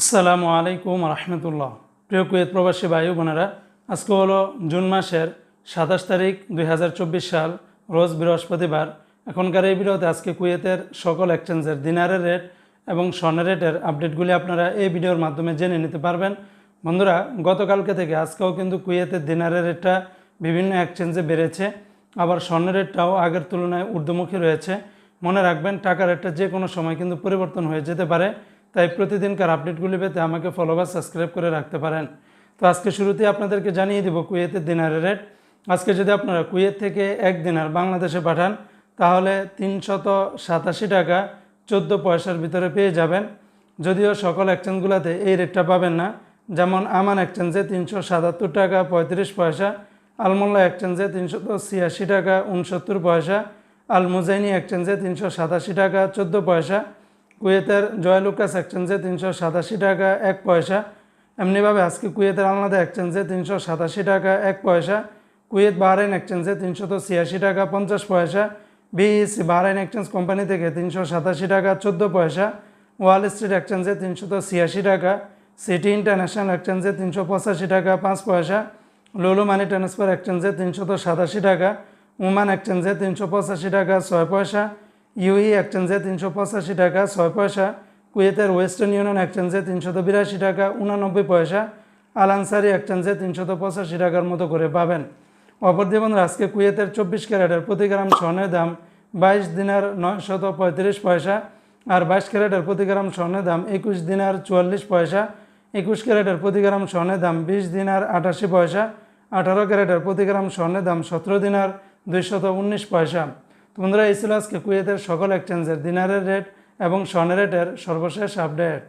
আসসালামু আলাইকুম রহমতুল্লাহ। প্রিয় কুয়েত প্রবাসী ভাই বোনেরা, আজকে হলো জুন মাসের সাতাশ তারিখ দুই হাজার চব্বিশ সাল, রোজ বৃহস্পতিবার। এখনকার এই ভিডিওতে আজকে কুয়েতের সকল এক্সচেঞ্জের দিনারের রেট এবং স্বর্ণের রেটের আপডেটগুলি আপনারা এই ভিডিওর মাধ্যমে জেনে নিতে পারবেন। বন্ধুরা, গতকালকে থেকে আজকেও কিন্তু কুয়েতের দিনারের রেটটা বিভিন্ন এক্সচেঞ্জে বেড়েছে। আবার স্বর্ণের রেটটাও আগের তুলনায় ঊর্ধ্বমুখী রয়েছে। মনে রাখবেন, টাকার রেটটা যে কোনো সময় কিন্তু পরিবর্তন হয়ে যেতে পারে। তাই প্রতিদিনকার আপডেটগুলি পেতে আমাকে ফলো বা সাবস্ক্রাইব করে রাখতে পারেন। তো আজকে শুরুতে আপনাদেরকে জানিয়ে দিব কুয়েতের দিনারের রেট আজকে যদি আপনারা কুয়েত থেকে এক দিনার বাংলাদেশে পাঠান, তাহলে তিনশত সাতাশি টাকা চোদ্দ পয়সার ভিতরে পেয়ে যাবেন। যদিও সকল এক্সচেঞ্জগুলোতে এই রেটটা পাবেন না। যেমন আমান এক্সচেঞ্জে তিনশো সাতাত্তর টাকা পঁয়ত্রিশ পয়সা, আলমোল্লা এক্সচেঞ্জে তিনশো ছিয়াশি টাকা উনসত্তর পয়সা আল মুজাইনি এক্সচেঞ্জে তিনশো সাতাশি টাকা চোদ্দ পয়সা কুয়েতের জয়লুকাস এক্সচেঞ্জে তিনশো সাতাশি টাকা, এক পয়সা। এমনিভাবে আজকে কুয়েতের আলনাদা এক্সচেঞ্জে তিনশো সাতাশি টাকা, এক পয়সা। কুয়েত বাহরাইন এক্সচেঞ্জে তিনশত ছিয়াশি টাকা, পঞ্চাশ পয়সা। বিইসি বাহরাইন এক্সচেঞ্জ কোম্পানি থেকে তিনশো সাতাশি টাকা, চোদ্দ পয়সা। ওয়াল স্ট্রিট এক্সচেঞ্জে তিনশত ছিয়াশি টাকা। সিটি ইন্টারন্যাশনাল এক্সচেঞ্জে তিনশো পঁচাশি টাকা, পাঁচ পয়সা। লুলু মানি ট্রান্সফার এক্সচেঞ্জে তিনশত সাতাশি টাকা। উমান এক্সচেঞ্জে তিনশো পঁচাশি টাকা, ছয় পয়সা। ইউই এক্সচেঞ্জে তিনশো পঁচাশি টাকা, ছয় পয়সা। কুয়েতের ওয়েস্টার্ন ইউনিয়ন এক্সচেঞ্জে তিনশত বিরাশি টাকা, উনানব্বই পয়সা। আল আনসারি এক্সচেঞ্জে তিনশত পঁচাশি টাকার মতো করে পাবেন। অপরদি বন্ধুরা, আজকে কুয়েতের চব্বিশ ক্যারেটের প্রতি গ্রাম স্বর্ণের দাম বাইশ দিনার নয়শত পঁয়ত্রিশ পয়সা আর বাইশ ক্যারেটের প্রতি গ্রাম স্বর্ণের দাম একুশ দিনার চুয়াল্লিশ পয়সা। একুশ ক্যারেটের প্রতি গ্রাম স্বর্ণের দাম বিশ দিনার আটাশি পয়সা। আঠারো ক্যারেটের প্রতি গ্রাম স্বর্ণের দাম সতেরো দিনার দুইশত উনিশ পয়সা। বন্ধুরা এই ছিল আজকে কুয়েতের সকল এক্সচেঞ্জের দিনারের রেট এবং স্বর্ণের রেটের সর্বশেষ আপডেট